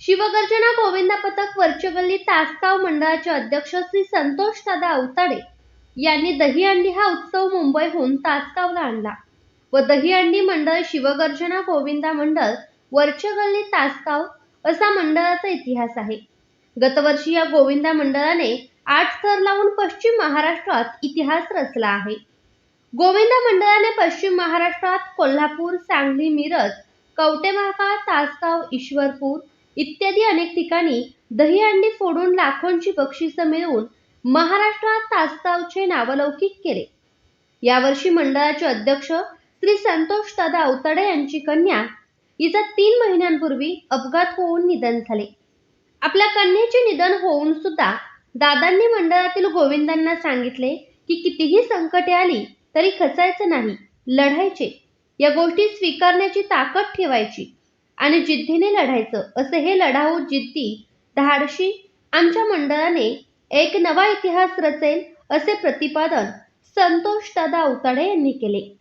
शिवगर्जना गोविंदा पथक वर्चगल्ली तासगाव मंडळाचे अध्यक्ष श्री संतोष दादा अवताडे यांनी दहीहंडी हा उत्सव मुंबईहून तासगावला आणला व दहीहंडी मंडळ शिवगर्जना गोविंदा मंडळ वर्चगल्ली गल्ली तासगाव असा मंडळाचा इतिहास आहे. गतवर्षी या गोविंदा मंडळाने आठ थर लावून पश्चिम महाराष्ट्रात इतिहास रचला आहे. गोविंदा मंडळाने पश्चिम महाराष्ट्रात कोल्हापूर सांगली मिरज कवटेमहाकाळ तासगाव ईश्वरपूर इत्यादी अनेक ठिकाणी दहीहंडी फोडून लाखोंची बक्षिसं मिळवून महाराष्ट्रात तासगावचे नावलौकिक केले. यावर्षी मंडळाचे अध्यक्ष श्री संतोष दादा अवतडे यांची कन्या हिचा तीन महिन्यांपूर्वी अपघात होऊन निधन झाले. आपल्या कन्येचे निधन होऊन सुद्धा दादांनी मंडळातील गोविंदांना सांगितले की कितीही संकटे आली तरी खचायचं नाही लढायचे. या गोष्टी स्वीकारण्याची ताकद ठेवायची. आणि जिद्दीने लढायचं. असे हे लढाऊ जिद्दी धाडशी आमच्या मंडळाने एक नवा इतिहास रचेल असे प्रतिपादन संतोष दादा उताडे यांनी केले.